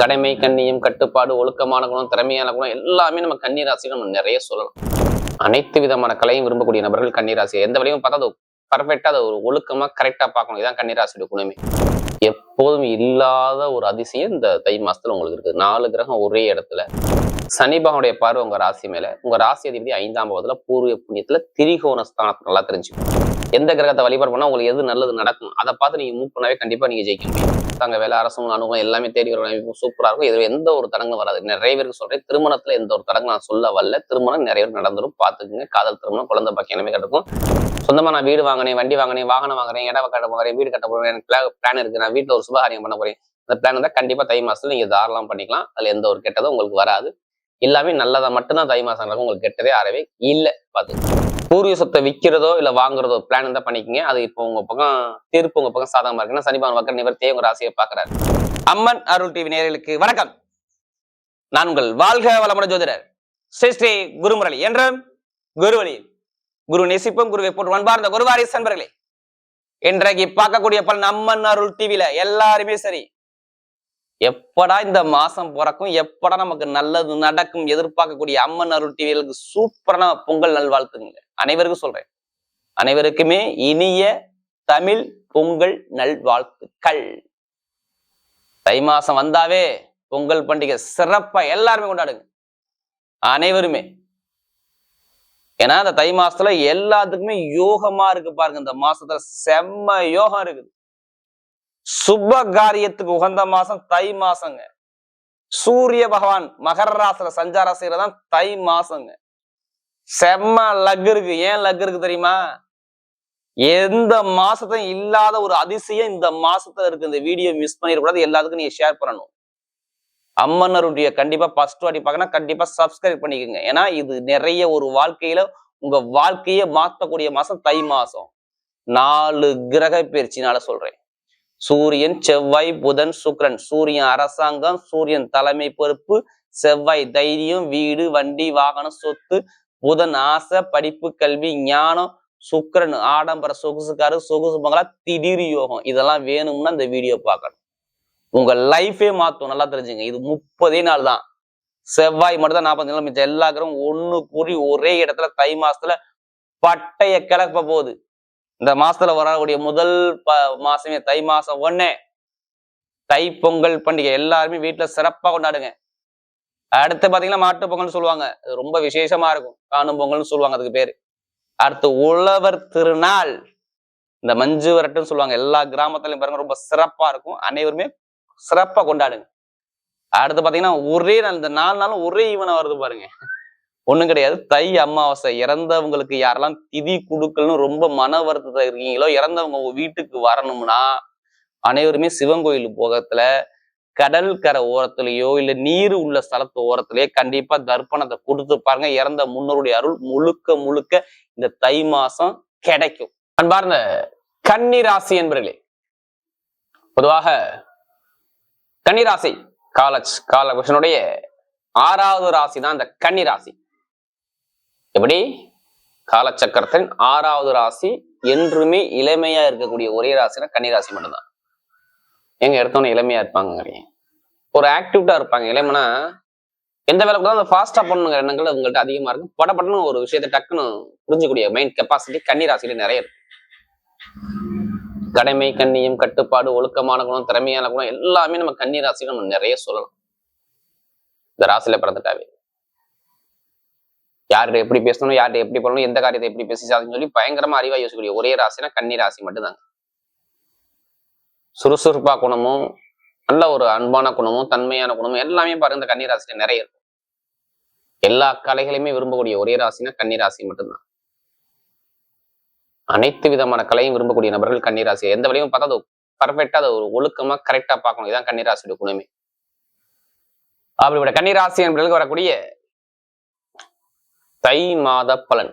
கடமை கண்ணியம் கட்டுப்பாடு ஒழுக்கமான குணம் திறமையான குணம் எல்லாமே நம்ம கன்னிராசி நம்ம நிறைய சொல்லலாம். அனைத்து விதமான கலையும் விரும்பக்கூடிய நபர்கள் கன்னிராசி எந்த வழியும் பார்த்தா அது அதை ஒரு ஒழுக்கமாக கரெக்டாக பார்க்கணும். இதான் கன்னிராசியோட குணமே. எப்போதும் இல்லாத ஒரு அதிசயம் இந்த தை மாசத்துல உங்களுக்கு இருக்குது. நாலு கிரகம் ஒரே இடத்துல. சனி பகவானுடைய பார்வை உங்க ராசி மேல. உங்க ராசி அதிபதி ஐந்தாம் பாவத்துல பூர்வ புண்ணியத்துல திரிகோண ஸ்தானத்தை நல்லா தெரிஞ்சுக்கணும். எந்த கிரகத்தை வழிபாடு பண்ணா உங்களுக்கு எது நல்லது நடக்கும் அதை பார்த்து நீங்க மூவ் பண்ணாவே கண்டிப்பா நீங்க ஜெயிக்க முடியும். தாங்க வேலை அரசும் அனுபவம் எல்லாமே தேடி வர அமைப்பு சூப்பரா இருக்கும். இது எந்த ஒரு தடங்களும் வராது. நிறைய பேருக்கு சொல்றேன். திருமணத்துல எந்த ஒரு தடங்கு நான் சொல்ல வரல. திருமணம் நிறைய பேர் நடந்துரும். பாத்துக்குங்க காதல் திருமணம் குழந்தை பாக்கி எல்லாமே கிடைக்கும். சொந்தமா நான் வீடு வாங்கினேன் வண்டி வாங்கினேன் வாகனம் வாங்குறேன் இடம் கட்ட போகிறேன் வீடு கட்ட போறேன் எனக்கு பிளான் இருக்கு. நான் வீட்டுல ஒரு சுபகாரியம் பண்ண போறேன். அந்த பிளான் இருந்தா கண்டிப்பா தை மாசத்துல நீங்க தாராளம் பண்ணிக்கலாம். அதுல எந்த ஒரு கெட்டதும் உங்களுக்கு வராது. எல்லாமே நல்லதா மட்டும்தான் தை மாசம் நடக்கும் உங்களுக்கு கெட்டதே அறவே இல்லை. பார்த்து பூர்வீக சொத்தை விற்கிறதோ இல்ல வாங்குறதோ பிளான் இருந்தா பண்ணிக்கங்க. அது இப்போ உங்க பக்கம் தீர்ப்பு உங்க பக்கம் சாதகமா இருக்குன்னா சனிபான் வக்கர் நிவர்த்தியே உங்க ராசியை பாக்குறாரு அம்மன் அருள் டிவி நேயர்களுக்கு வணக்கம். நான் உங்கள் வாழ்க வளமுடன் ஜோதிடர் ஸ்ரீ ஸ்ரீ குருமுரளி என்றும் குருவழி. குரு நேசிப்பும் குருவை போட்டு வன்பார்ந்த குருவாரி சன்பர்களே இன்றைக்கு பார்க்கக்கூடிய பலன் அம்மன் அருள் டிவில எல்லாருமே சரி. எப்படா இந்த மாசம் பிறக்கும்? எப்படா நமக்கு நல்லது நடக்கும்? எதிர்பார்க்கக்கூடிய அம்மன் அருள் டிவிகளுக்கு சூப்பரான பொங்கல் நல்வாழ்த்துங்க அனைவருக்கும் சொல்றேன். அனைவருக்குமே இனிய தமிழ் பொங்கல் நல்வாழ்த்துக்கள். தை மாசம் வந்தாவே பொங்கல் பண்டிகை சிறப்பா எல்லாருமே கொண்டாடுங்க. அனைவருமே. ஏன்னா இந்த தை மாசத்துல எல்லாத்துக்குமே யோகமா இருக்கு பாருங்க. இந்த மாசத்துல செம்ம யோகம் இருக்குது. சுப காரியத்துக்கு உகந்த மாசம் தை மாசங்க. சூரிய பகவான் மகர ராசில சஞ்சாரம் செய்யறதான் தை மாசங்க. செம்ம லக் இருக்கு. ஏன் லக் இருக்கு தெரியுமா? எந்த மாசத்தையும் இல்லாத ஒரு அதிசயம் இந்த மாசத்துல இருக்கு. இந்த வீடியோ மிஸ் பண்ணிடக்கூடாது. எல்லாத்துக்கும் நீங்க ஷேர் பண்ணணும். அம்மனருடைய கண்டிப்பா ஃபர்ஸ்ட் வாட்டி பார்க்கணும் கண்டிப்பா சப்ஸ்கிரைப் பண்ணிக்கோங்க. ஏன்னா இது நிறைய ஒரு வாழ்க்கையில உங்க வாழ்க்கையை மாத்தக்கூடிய மாசம் தை மாசம். நாலு கிரக பயிற்சினால சொல்றேன். சூரியன் செவ்வாய் புதன் சுக்ரன். சூரியன் அரசாங்கம் சூரியன் தலைமை பொறுப்பு செவ்வாய் தைரியம் வீடு வண்டி வாகனம் சொத்து புதன் ஆசை படிப்பு கல்வி ஞானம் சுக்கரன் ஆடம்பர சொகுசுக்காரு சொகுசு மகளா திடீர் யோகம். இதெல்லாம் வேணும்னா இந்த வீடியோ பார்க்கணும். உங்க லைஃபே மாத்தும். நல்லா தெரிஞ்சுங்க. இது முப்பதே நாள் தான். செவ்வாய் மட்டும் தான் நாற்பது நாள் மிச்சம். எல்லா கிரகம் ஒண்ணு கூறி ஒரே இடத்துல தை மாசத்துல பட்டைய கிளப்ப போகுது. இந்த மாசத்துல வரக்கூடிய முதல் ப மாசமே தை மாசம் ஒன்னே தை பொங்கல் பண்டிகை. எல்லாருமே வீட்டுல சிறப்பா கொண்டாடுங்க. அடுத்து பாத்தீங்கன்னா மாட்டு பொங்கல்னு சொல்லுவாங்க. அது ரொம்ப விசேஷமா இருக்கும். காணும் பொங்கல்னு சொல்லுவாங்க அதுக்கு பேரு. அடுத்து உழவர் திருநாள். இந்த மஞ்சு வரட்டுன்னு சொல்லுவாங்க. எல்லா கிராமத்துலயும் பாருங்க ரொம்ப சிறப்பா இருக்கும். அனைவருமே சிறப்பா கொண்டாடுங்க. அடுத்து பாத்தீங்கன்னா ஒரே நாள் இந்த நாலு நாளும் ஒரே ஈவனா வருது பாருங்க. ஒண்ணும் கிடையாது. தை அமாவாசை. இறந்தவங்களுக்கு யாரெல்லாம் திதி குடுக்கல்னு ரொம்ப மன வருத்தத்துல இருக்கீங்களோ இறந்தவங்க உங்க வீட்டுக்கு வரணும்னா அனைவருமே சிவன் கோயில் போகத்துல கடல் கரை ஓரத்துலயோ இல்ல நீர் உள்ள ஸ்தலத்து ஓரத்திலேயே கண்டிப்பா தர்ப்பணத்தை கொடுத்து பாருங்க. இறந்த முன்னோருடைய அருள் முழுக்க முழுக்க இந்த தை மாசம் கிடைக்கும். அன்பார்ந்த கன்னிராசி என்பர்களே பொதுவாக கன்னிராசி காலஜ் காலபுருஷனுடைய ஆறாவது ராசி தான் இந்த கன்னிராசி. எப்படி? காலச்சக்கரத்தின் ஆறாவது ராசி என்றுமே இளமையா இருக்கக்கூடிய ஒரே ராசினா கன்னிராசி மட்டும்தான். எங்க எடுத்தோன்னே இளமையா இருப்பாங்க ஒரு ஆக்டிவிட்டா இருப்பாங்க. இளமனா எந்த வேலை கூட அந்த ஃபாஸ்டா பண்ணுங்கிற எண்ணங்கள் உங்கள்ட்ட அதிகமா இருக்கும். படப்படன்னு ஒரு விஷயத்தை டக்குன்னு புரிஞ்சக்கூடிய மைண்ட் கெப்பாசிட்டி கன்னிராசியில நிறைய இருக்கும் கடமை கண்ணியம் கட்டுப்பாடு ஒழுக்கமான குணம் திறமையான குணம் எல்லாமே நம்ம கன்னிராசியில நம்ம நிறைய சொல்லலாம். இந்த ராசியில பிறந்துட்டாவே. யார்கிட்ட எப்படி பேசணும் யார்கிட்ட எப்படி பண்ணணும் எந்த காரியத்தை எப்படி பேசி சாதின்னு சொல்லி பயங்கரமா அறிவா யோசிக்கக்கூடிய ஒரே ராசினா கன்னி ராசி மட்டும்தாங்க. சுறுசுறுப்பா குணமும் நல்ல ஒரு அன்பான குணமும் தன்மையான குணமும் எல்லாமே பாருங்க இந்த கன்னி ராசியில நிறைய இருக்கும். எல்லா கலைகளையுமே விரும்பக்கூடிய ஒரே ராசினா கன்னி ராசி மட்டும்தான். அனைத்து விதமான கலையும் விரும்பக்கூடிய நபர்கள் கன்னிராசி எந்த வழியும் பார்த்தா அது பர்ஃபெக்டா அதை ஒரு ஒழுக்கமா கரெக்டா பார்க்கணும். இதான் கன்னிராசியோட குணமே. அப்படி கன்னிராசி என்பதற்கு வரக்கூடிய தை மாத பலன்.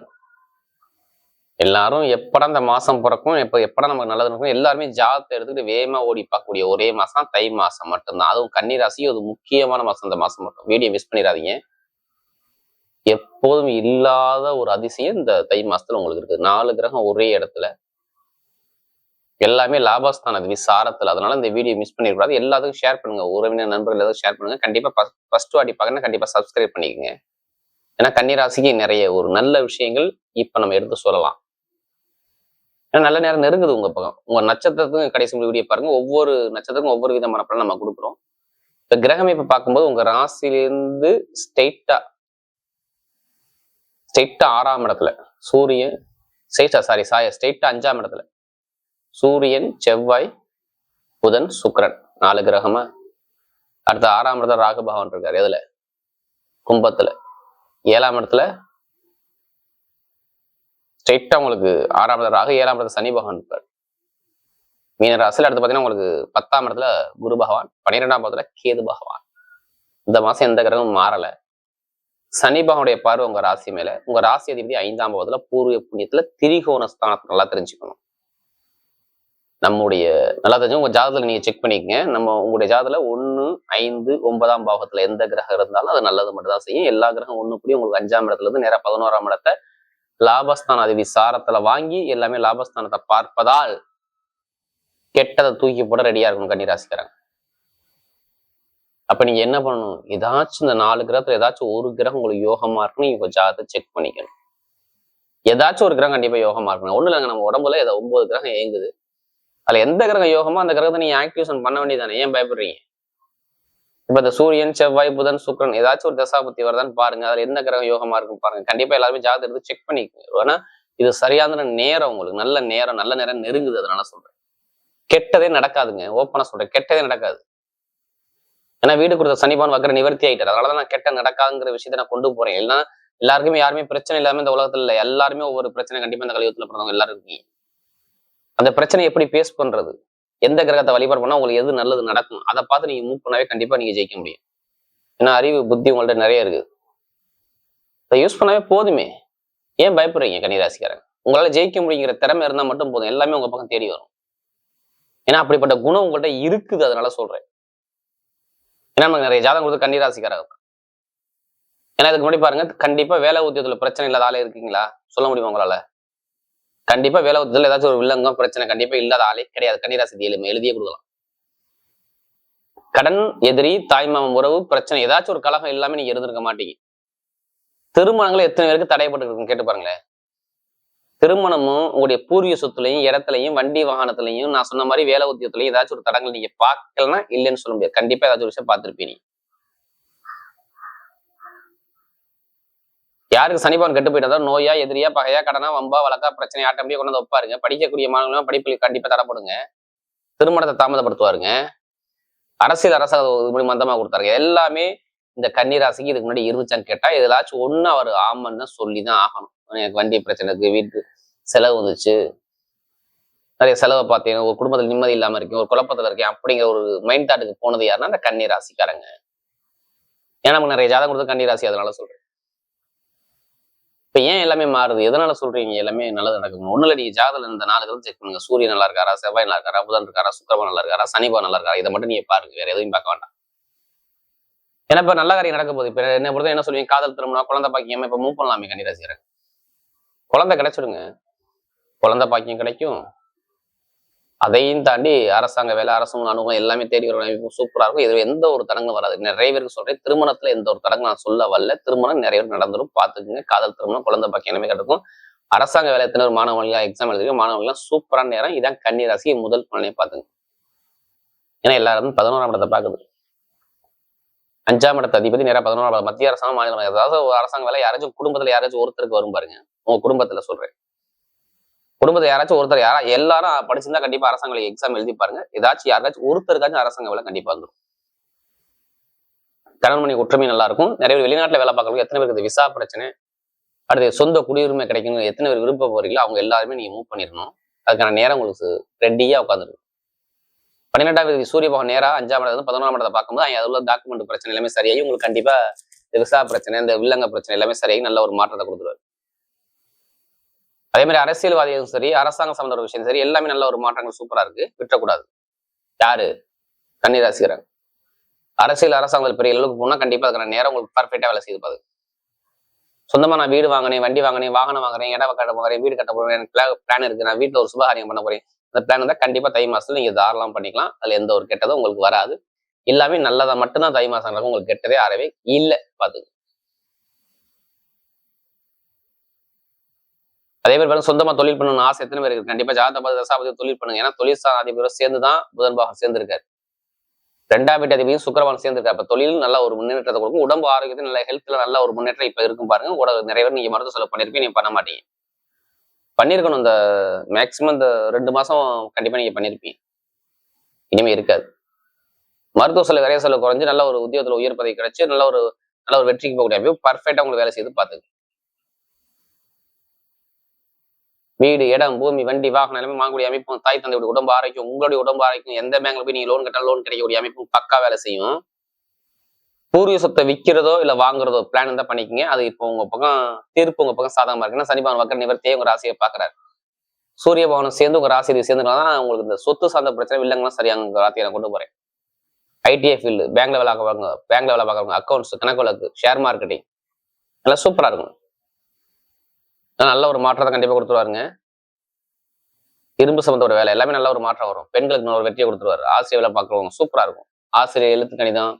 எல்லாரும் எப்படா இந்த மாசம் பிறக்கும் எப்ப எப்படா நமக்கு நல்லது நடக்கும் எல்லாருமே ஜாதத்தை எடுத்துக்கிட்டு வேகமா ஓடி பார்க்கக்கூடிய ஒரே மாசம் தை மாசம் மட்டும்தான். அதுவும் கன்னிராசி அது முக்கியமான மாசம் இந்த மாசம் மட்டும். வீடியோ மிஸ் பண்ணிடாதீங்க. எப்போதும் இல்லாத ஒரு அதிசயம் இந்த தை மாசத்துல உங்களுக்கு இருக்கு. நாலு கிரகம் ஒரே இடத்துல. எல்லாமே லாபஸ்தான விசாரத்தில் அதனால இந்த வீடியோ மிஸ் பண்ணிடக்கூடாது. எல்லாத்துக்கும் ஷேர் பண்ணுங்க. உறவினர் நண்பர்கள் எல்லாரும் ஷேர் பண்ணுங்க. கண்டிப்பா ஃபர்ஸ்ட் வாட்டி பார்க்கணும் கண்டிப்பா சப்ஸ்கிரைப் பண்ணிக்கோங்க. ஏன்னா கன்னிராசிக்கு நிறைய ஒரு நல்ல விஷயங்கள் இப்ப நம்ம எடுத்து சொல்லலாம். ஏன்னா நல்ல நேரம் நெருங்குது உங்க பக்கம். உங்க நட்சத்திரத்துக்கும் கடைசி வீடியோ பாருங்க ஒவ்வொரு நட்சத்திரத்துக்கும் ஒவ்வொரு விதமான பலன் நம்ம கொடுக்குறோம். இப்போ கிரகம் இப்போ பார்க்கும்போது உங்க ராசிலேருந்து ஸ்டெயிட்டா ஸ்டெயிட்டா ஆறாம் இடத்துல சூரியன் ஸ்ட்ரெயிட்டா சாரி சாய ஸ்ட்ரெயிட்டா அஞ்சாம் இடத்துல சூரியன் செவ்வாய் புதன் சுக்ரன் நாலு கிரகமா அடுத்த ஆறாம் இடத்துல ராகு இருக்கார் இருக்காரு எதுல? கும்பத்துல. ஏழாம் இடத்துல ஸ்ட்ரெயிட்டா உங்களுக்கு ஆறாம் இடத்துல ராகு ஏழாம் இடத்துல சனி பகவான் இருப்பார் மீன ராசியில் அடுத்து பார்த்தீங்கன்னா உங்களுக்கு பத்தாம் இடத்துல குரு பகவான் பன்னிரெண்டாம் இடத்துல கேது பகவான். இந்த மாசம் எந்த கிரகமும் மாறலை. சனி பகவானுடைய பார்வை உங்க ராசி மேல. உங்க ராசி அதிபதி ஐந்தாம் பாவத்தில் பூர்வ புண்ணியத்துல திரிகோண ஸ்தானத்தை நல்லா தெரிஞ்சுக்கணும். நம்முடைய நல்லா தெரிஞ்சு உங்க ஜாதகத்துல நீங்க செக் பண்ணிக்கங்க. நம்ம உங்களுடைய ஜாதகத்துல ஒண்ணு ஐந்து ஒன்பதாம் பாவத்துல எந்த கிரகம் இருந்தாலும் அது நல்லது மட்டும் தான் செய்யும். எல்லா கிரகம் ஒண்ணு கூடிய உங்களுக்கு அஞ்சாம் இடத்துல இருந்து நேரா பதினோராம் இடத்தை லாபஸ்தான அதிபதி சாரத்துல வாங்கி எல்லாமே லாபஸ்தானத்தை பார்ப்பதால் கெட்டதை தூக்கி போட ரெடியா இருக்கணும் கன்னிராசிக்காரங்க. அப்ப நீங்க என்ன பண்ணணும்? ஏதாச்சும் இந்த நாலு கிரகத்துல ஏதாச்சும் ஒரு கிரகம் உங்களுக்கு யோகமா இருக்குன்னு நீங்க ஜாதகத்தை செக் பண்ணிக்கணும். ஏதாச்சும் ஒரு கிரகம் கண்டிப்பா யோகமா இருக்கணும். ஒண்ணு இல்லைங்க நம்ம உடம்புல ஏதோ ஒன்பது கிரகம் இயங்குது அதுல எந்த கிரகம் யோகமோ அந்த கிரகத்தை நீங்க ஆக்டிவேஷன் பண்ண வேண்டியதானே ஏன் பயப்படுறீங்க? இப்ப இந்த சூரியன் செவ்வாய் புதன் சுக்கிரன் ஏதாச்சும் ஒரு தசாபத்தி வருதான்னு பாருங்க. அதுல எந்த கிரகம் யோகமா இருக்கும் பாருங்க. கண்டிப்பா எல்லாருமே ஜாதகம் எடுத்து செக் பண்ணிக்கோங்க. ஏன்னா இது சரியான நேரம் உங்களுக்கு. நல்ல நேரம் நல்ல நேரம் நெருங்குது. அதனால சொல்றேன். கெட்டதே நடக்காதுங்க. ஓப்பனா சொல்றேன். கெட்டதே நடக்காது. ஏன்னா வீடு கொடுத்த சனிபான் வக்கர நிவர்த்தி ஆயிட்டார். அதனாலதான் நான் கெட்ட நடக்காதுங்கிற விஷயத்தை நான் கொண்டு போறேன். இல்லைன்னா எல்லாருக்குமே யாருமே பிரச்சனை இல்லாம இந்த உலகத்துல இல்லை. எல்லாருமே ஒவ்வொரு பிரச்சனை கண்டிப்பா இந்த கலியுகத்துல பிறந்தவங்க எல்லாருக்கும் இருக்கீங்க. அந்த பிரச்சனை எப்படி பேஸ் பண்றது? எந்த கிரகத்தை வழிபாடு பண்ணா உங்களுக்கு எது நல்லது நடக்கும் அதை பார்த்து நீங்க மூவ் பண்ணாவே கண்டிப்பா நீங்க ஜெயிக்க முடியும். ஏன்னா அறிவு புத்தி உங்கள்ட்ட நிறைய இருக்கு அதை யூஸ் பண்ணாவே போதுமே. ஏன் பயப்படுறீங்க கன்னிராசிக்காரங்க? உங்களால ஜெயிக்க முடியுங்கிற திறமை இருந்தா மட்டும் போதும். எல்லாமே உங்க பக்கம் தேடி வரும். ஏன்னா அப்படிப்பட்ட குணம் உங்கள்கிட்ட இருக்குது அதனால சொல்றேன். ஏன்னா நமக்கு நிறைய ஜாதகம் கொடுத்து கன்னிராசிக்காரங்க. ஏன்னா இதுக்கு முன்னாடி பாருங்க கண்டிப்பா வேலை உத்தியோகத்துல பிரச்சனை இல்லாத ஆளே இருக்கீங்களா? சொல்ல முடியுமா உங்களால? கண்டிப்பா வேலை உத்தியத்துல ஏதாச்சும் ஒரு வில்லங்கம் பிரச்சனை கண்டிப்பா இல்லாத ஆளே கிடையாது. கன்னிராசி எழுதி எழுதியே கொடுக்கலாம். கடன் எதிரி தாய்மாமன் உறவு பிரச்சனை ஏதாச்சும் ஒரு கலகம் இல்லாம நீங்க இருந்திருக்க மாட்டீங்க. திருமணங்கள் எத்தனை பேருக்கு தடைப்பட்டு இருக்கும் கேட்டு பாருங்களேன். திருமணமும் உங்களுடைய பூர்வீக சொத்துலையும் இடத்துலையும் வண்டி வாகனத்துலையும் நான் சொன்ன மாதிரி வேலை உத்தியத்துலையும் ஏதாச்சும் ஒரு தடங்கள் நீங்க பார்க்கலன்னா இல்லைன்னு சொல்ல முடியாது. கண்டிப்பா ஏதாச்சும் ஒரு விஷயம் பார்த்துருப்பீங்க யாருக்கு சனிபவன் கெட்டு போயிட்டதோ நோயா எதிரியா பகையா கடனா வம்பா வழக்கா பிரச்சனை ஆட்டம்படியா கொண்டு வந்து வைப்பாருங்க. படிக்கக்கூடிய மாணவர்களும் படிப்பில் கண்டிப்பா தரப்படுங்க திருமணத்தை தாமதப்படுத்துவாருங்க. அரசியல் அரசாங்க இப்படி மந்தமா கொடுத்தாருங்க. எல்லாமே இந்த கன்னிராசிக்கு இதுக்கு முன்னாடி இருந்துச்சான்னு கேட்டா எதாச்சும் ஒண்ணு அவர் ஆமன்னு சொல்லி தான் ஆகணும். எனக்கு வண்டி பிரச்சனை இருக்கு வீட்டு செலவு வந்துச்சு. நிறைய செலவை பார்த்தீங்க ஒரு குடும்பத்தில் நிம்மதி இல்லாம இருக்கேன். ஒரு குழப்பத்துல இருக்கேன். அப்படிங்கிற ஒரு மைண்ட் தாட்டுக்கு போனது யாருன்னா அந்த கன்னிராசிக்காரங்க ஏன்னா நமக்கு நிறைய ஜாதகம் கொடுத்து கன்னிராசி அதனால சொல்றேன். இப்ப ஏன் எல்லாமே மாறுது? எதனால சொல்றீங்க எல்லாமே நல்லது நடக்கும் ஒண்ணுல நீங்க ஜாதகம் இந்த நாலு கிரகம் செக் பண்ணுங்க. சூரியன் நல்லா இருக்காரா? செவ்வாய் நல்லா இருக்காரா? புதன் இருக்காரா? சுக்கிரபா நல்லா இருக்காரா? சனிபா நல்லா இருக்காரா? இதை மட்டும் நீங்க பாருங்க. வேற எதையும் பார்க்க வேண்டாம். ஏன்னா இப்ப நல்ல காரியம் நடக்க போகுது. இப்போ என்ன பொறுத்த என்ன சொல்லுவீங்க? காதல் திரும்பினா குழந்தை பாக்கியமா இப்ப மூவ் பண்ணலாமே கன்னிராசிக்காரங்க குழந்தை கிடைச்சிடுங்க. குழந்தை பாக்கியம் கிடைக்கும். அதையும் தாண்டி அரசாங்க வேலை அரசாங்க அனுபவம் எல்லாமே தேடி வர சூப்பரா இருக்கும். இதில் எந்த ஒரு தடங்களும் வராது. நிறைய பேருக்கு சொல்றேன் திருமணத்துல எந்த ஒரு தடங்களும் நான் சொல்ல வரல. திருமணம் நிறைய பேர் நடந்துரும் பார்த்துக்குங்க. காதல் திருமணம் குழந்தை பாக்கி எல்லாமே கிடைக்கும் அரசாங்க வேலை எத்தனை ஒரு எக்ஸாம் எழுதுறீங்க மாணவர்கள்லாம் சூப்பரான நேரம். இதான் கன்னி ராசி முதல் பலனையும் பார்த்துங்க. ஏன்னா எல்லாரும் பதினோராம் இடத்தை பார்க்குது. அஞ்சாம் இடத்த அதிபதி நேரம் பதினோராம் மத்திய அரசாங்கம் மாநிலம் ஏதாவது ஒரு அரசாங்க வேலை யாராச்சும் குடும்பத்துல யாராச்சும் ஒருத்தருக்கு வரும் பாருங்க. உங்க குடும்பத்துல சொல்றேன். குடும்பத்தை யாராச்சும் ஒருத்தர் யாரா எல்லாரும் படிச்சிருந்தா கண்டிப்பா அரசாங்க எக்ஸாம் எழுதி பாருங்க. ஏதாச்சும் யாருக்காச்சும் ஒருத்தருக்காச்சும் அரசாங்க வேலை கண்டிப்பா வந்துடும் கணவன் மணி ஒற்றுமை நல்லா இருக்கும். நிறைய பேர் வெளிநாட்டுல வேலை பார்க்கறவங்க எத்தனை பேருக்கு விசா பிரச்சனை அடுத்து சொந்த குடியுரிமை கிடைக்கணும் எத்தனை பேர் விருப்ப போறீங்களோ அவங்க எல்லாருமே நீங்க மூவ் பண்ணிடணும். அதுக்கான நேரம் உங்களுக்கு ரெடியா உட்காந்துருக்கு பன்னிரெண்டாம் தேதி சூரிய பகவான் நேராக அஞ்சாம் இடத்துல பதினொன்றாம் இடத்தை பார்க்கும்போது அது உள்ள டாக்குமெண்ட் பிரச்சனை எல்லாமே சரியாகி உங்களுக்கு கண்டிப்பா இந்த விசா பிரச்சனை இந்த வில்லங்க பிரச்சனை எல்லாமே சரியாகி நல்ல ஒரு மாற்றத்தை கொடுத்துருவாரு. அதே மாதிரி அரசியல்வாதியும் சரி அரசாங்கம் சம்பந்த ஒரு விஷயம் சரி எல்லாமே நல்ல ஒரு மாற்றங்கள் சூப்பரா இருக்கு. விட்டுறக்கூடாது. யாரு? கன்னிராசிக்கிறாங்க அரசியல் அரசாங்கத்தில் பெரிய அளவுக்கு போனா கண்டிப்பா அதுக்கான நேரம் உங்களுக்கு பர்ஃபெக்டாக வேலை செய்து பாது சொந்தமாக நான் வீடு வாங்கினேன் வண்டி வாங்கினேன் வாகனம் வாங்குறேன் இடம் கட்ட போகிறேன் வீடு கட்ட போகிறேன் எனக்கு பிளான் இருக்கு நான் வீட்டுல ஒரு சுபகாரியம் பண்ண போறேன். அந்த பிளான் இருந்தால் கண்டிப்பா தை மாசத்துல நீங்க தாராளம் பண்ணிக்கலாம். அதுல எந்த ஒரு கெட்டதும் உங்களுக்கு வராது. எல்லாமே நல்லதா மட்டும்தான் தை மாசம் உங்களுக்கு கெட்டதே அறவே இல்லை பார்த்துங்க அதே மாதிரி பாருங்க சொந்தமா தொழில் பண்ணணும்னு ஆசை எத்தனை பேர் இருக்கு? கண்டிப்பா ஜாதக தசாபதி தொழில் பண்ணுங்க. ஏன்னா தொழில் சார் அதிபரும் சேர்ந்து தான் புதன் பாகம் சேர்ந்திருக்காரு. ரெண்டாம் வீட்டு அதிபதியும் சுக்கரவான் சேர்ந்திருக்காரு. அப்ப தொழில் நல்ல ஒரு முன்னேற்றத்தை கொடுக்கும். உடம்பு ஆரோக்கியத்தை நல்ல ஹெல்த்ல நல்ல ஒரு முன்னேற்றம் இப்ப இருக்கும் பாருங்க. கூட நிறைய பேர் நீங்க மருத்துவ செலவு பண்ணிருப்பீங்க நீங்க பண்ண மாட்டீங்க. பண்ணிருக்கணும். இந்த மேக்சிமம் இந்த ரெண்டு மாசம் கண்டிப்பா நீங்க பண்ணிருப்பீங்க. இனிமே இருக்காது. மருத்துவ செலவு நிறைய செலவு குறைஞ்சு நல்ல ஒரு உத்தியோகத்துல உயர் பதவி கிடைச்சு நல்ல ஒரு நல்ல ஒரு வெற்றிக்கு போகக்கூடிய அமைப்பு பர்ஃபெக்டா உங்களுக்கு வேலை செய்து பாத்துக்கு வீடு இடம் பூமி வண்டி வாகனம் எல்லாமே வாங்கக்கூடிய அமைப்பும் தாய் தந்தையுடைய உடம்பு ஆரோக்கியம் உங்களுடைய உடம்பு ஆரோக்கியம் எந்த பேங்க்ல போய் நீங்க லோன் கட்டாலும் லோன் கிடைக்கக்கூடிய அமைப்பும் பக்கா வேலை செய்யும். பூர்வீக சொத்தை விற்கிறதோ இல்ல வாங்குறதோ பிளான் இருந்தா பண்ணிக்கங்க. அது இப்போ உங்க பக்கம் தீர்ப்பு உங்க பக்கம் சாதகமா இருக்குன்னா சனிபவன் வக்கர நிவர்த்தியே உங்க ராசியை பாக்குறாரு. சூரிய பவனம் சேர்ந்து உங்க ராசியை சேர்ந்துனால தான் உங்களுக்கு இந்த சொத்து சார்ந்த பிரச்சனை வில்லங்கெல்லாம் சரியா உங்க ராத்தியை நான் கொண்டு போறேன். ஐடிஐ ஃபீல்டு பேங்க்ல வேலை பார்க்கறவங்க பேங்க்ல வேலை பார்க்கறவங்க அக்கௌண்ட்ஸ் கணக்கு வழக்கு ஷேர் மார்க்கெட்டிங் நல்லா சூப்பரா இருக்கும். நல்ல ஒரு மாற்றத்தை கண்டிப்பா கொடுத்துருவாருங்க. இரும்பு சம்பந்தோட வேலை எல்லாமே நல்ல ஒரு மாற்றம் வரும். பெண்களுக்கு நல்ல ஒரு வெற்றியை கொடுத்துருவாரு. ஆசிரியர் வேலை பார்க்குறவங்க சூப்பரா இருக்கும். ஆசிரியர் எழுத்து கணிதம்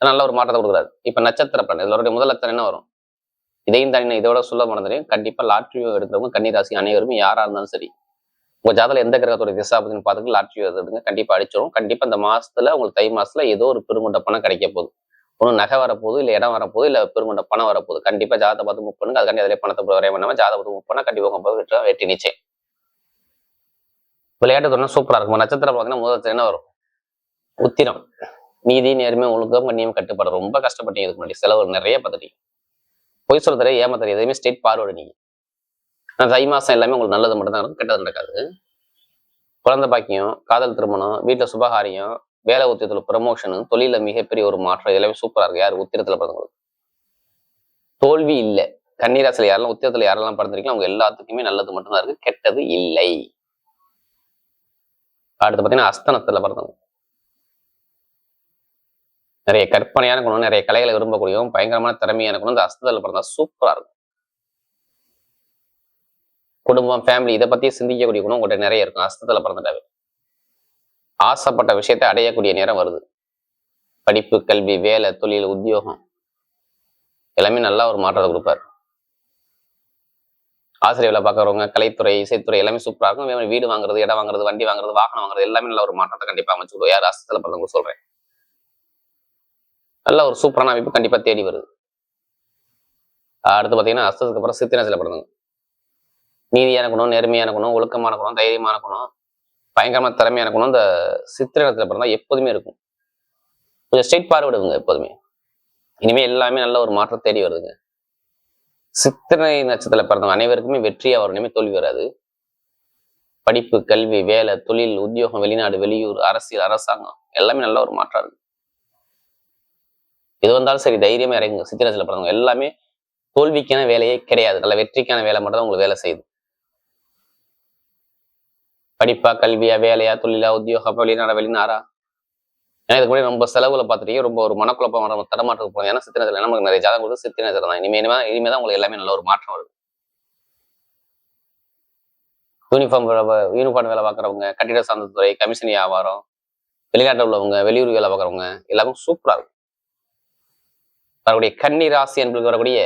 நல்ல ஒரு மாற்றத்தை கொடுக்குறாரு. இப்ப நட்சத்திர பலன் இதோட முதல் லட்சம் என்ன வரும்? இதையும் தாண்டி இதோட சொல்ல போனதையும் கண்டிப்பா லாட்ரி எடுக்கிறவங்க கன்னிராசி அனைவரும் யாரா இருந்தாலும் சரி உங்க ஜாதகம் எந்த கிரகத்தோட திசாபதினு பார்த்துட்டு லாட்ரி எடுத்துருங்க கண்டிப்பா அடிச்சிடும் கண்டிப்பா இந்த மாசத்துல உங்களுக்கு தை மாசத்துல ஏதோ ஒரு பெருங்குண்ட பணம் கிடைக்க போகுது. ஒன்றும் நகை வரப்போகுது இல்லை இடம் வரப்போகுது இல்லை பெருமண்ட பணம் வரப்போகுது. கண்டிப்பாக ஜாதகத்தை பார்த்து புக் பண்ணுங்க. அதுக்காண்டி அதிலே பணத்தை வரைய பண்ணாமல் ஜாதகத்தை பார்த்து புக் பண்ணால் கண்டிப்பாக உங்கள் வெற்றி வெற்றி நிச்சயம். விளையாட்டு துறை சூப்பரா இருக்கும். நட்சத்திரம் பார்த்தீங்கன்னா முதல் என்ன வரும்? உத்திரம். நீதி நேர்மை ஒழுக்கம் கண்ணியம் கட்டுப்பாடு. ரொம்ப கஷ்டப்பட்டீங்க. இதுக்கு முன்னாடி செலவு நிறைய பார்த்துட்டீங்க. பொய் சொல்ல தெரிய எதுவுமே ஸ்டேட் பார்வோடு நீங்க. ஆனா தை மாசம் எல்லாமே உங்களுக்கு நல்லது மட்டும்தான் இருக்கும் கெட்டது நடக்காது. குழந்தை பாக்கியம் காதல் திருமணம் வீட்டுல சுபகாரியம் வேலை உத்தியத்துல ப்ரமோஷனு தொழில மிகப்பெரிய ஒரு மாற்றம். எல்லாமே சூப்பரா இருக்கு. யார்? உத்திரத்துல பிறந்தவங்களுக்கு. தோல்வி இல்லை. கன்னிராசில யாரெல்லாம் உத்திரத்துல யாரெல்லாம் பிறந்திருக்கீங்களோ அவங்க எல்லாத்துக்குமே நல்லது மட்டும்தான் இருக்கு. கெட்டது இல்லை. அடுத்து பார்த்தீங்கன்னா அஸ்தனத்துல பிறந்தவங்க. நிறைய கற்பனையான குணம் நிறைய கலைகளை விரும்பக்கூடியவும் பயங்கரமான திறமையான குணம் இந்த அஸ்தத்தில் பிறந்தா சூப்பரா இருக்கும் குடும்பம் ஃபேமிலி இதை பத்தி சிந்திக்கக்கூடிய குணம் உங்கள்கிட்ட நிறைய இருக்கும். அஸ்தத்துல பிறந்துட்டாவே. ஆசைப்பட்ட விஷயத்தை அடையக்கூடிய நேரம் வருது. படிப்பு கல்வி வேலை தொழில் உத்தியோகம் எல்லாமே நல்லா ஒரு மாற்றத்தை கொடுப்பாரு. ஆசிரியர் வேலை பார்க்குறவங்க கலைத்துறை இசைத்துறை எல்லாமே சூப்பராக இருக்கும். வீடு வாங்குறது இடம் வாங்குறது வண்டி வாங்குறது வாகனம் வாங்குறது எல்லாமே நல்ல ஒரு மாற்றத்தை கண்டிப்பா அமைச்சுக்கோ யார் ஆசத்தில் பிறந்தவங்க சொல்றேன். நல்ல ஒரு சூப்பரான அமைப்பு கண்டிப்பா தேடி வருது. அடுத்து பாத்தீங்கன்னா அஸ்தத்துக்கு அப்புறம் சித்திரத்தில் பிறந்தவங்க நீதியான குணம் நேர்மையான குணம் ஒழுக்கமான குணம் தைரியமான குணம் பயங்கரமான திறமையான குணம் இந்த சித்திரத்தில் பிறந்தா எப்போதுமே இருக்கும். கொஞ்சம் ஸ்ட்ரெயிட் பார்வைடுங்க எப்போதுமே. இனிமே எல்லாமே நல்ல ஒரு மாற்றம் தேடி வருதுங்க. சித்திரை நட்சத்திரத்தில் பிறந்தவங்க அனைவருக்குமே வெற்றியாக வரும். இனிமேல் தோல்வி வராது. படிப்பு கல்வி வேலை தொழில் உத்தியோகம் வெளிநாடு வெளியூர் அரசியல் அரசாங்கம் எல்லாமே நல்ல ஒரு மாற்றம் இருக்கு. எது வந்தாலும் சரி தைரியமா இறங்குங்க. சித்திரத்துல பிறந்தவங்க எல்லாமே தோல்விக்கான வேலையே கிடையாது. நல்ல வெற்றிக்கான வேலை மட்டும் தான் உங்களுக்கு வேலை செய்யுது. படிப்பா கல்வியா வேலையா தொழிலா உத்தியோகம் வெளிநாட? வெளிநாரா ஏன்னா இதுக்கு முன்னாடி ரொம்ப செலவுல பார்த்துட்டீங்க ரொம்ப ஒரு மனக்குழப்பம் வர தடமாற்றத்துக்கு போகும் ஏன்னா சித்திரத்தில் நமக்கு நிறைய ஜாதகம் கொடுத்து சித்திரத்தில் தான். இனிமே இனிமே இனிமே தான் உங்களுக்கு எல்லாமே நல்ல ஒரு மாற்றம் வருது. யூனிஃபார்ம் யூனிஃபார்ம் வேலை பார்க்குறவங்க கட்டிட சார்ந்த துறை கமிஷன் வியாபாரம் வெளிநாட்டில் உள்ளவங்க வெளியூர் வேலை பார்க்குறவங்க எல்லாமே சூப்பரா இருக்கும் வரக்கூடிய கன்னி ராசி என்பது வரக்கூடிய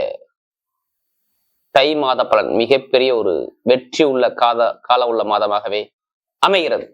தை மாத பலன் மிகப்பெரிய ஒரு வெற்றி உள்ள காத கால உள்ள மாதமாகவே அமைகிறது.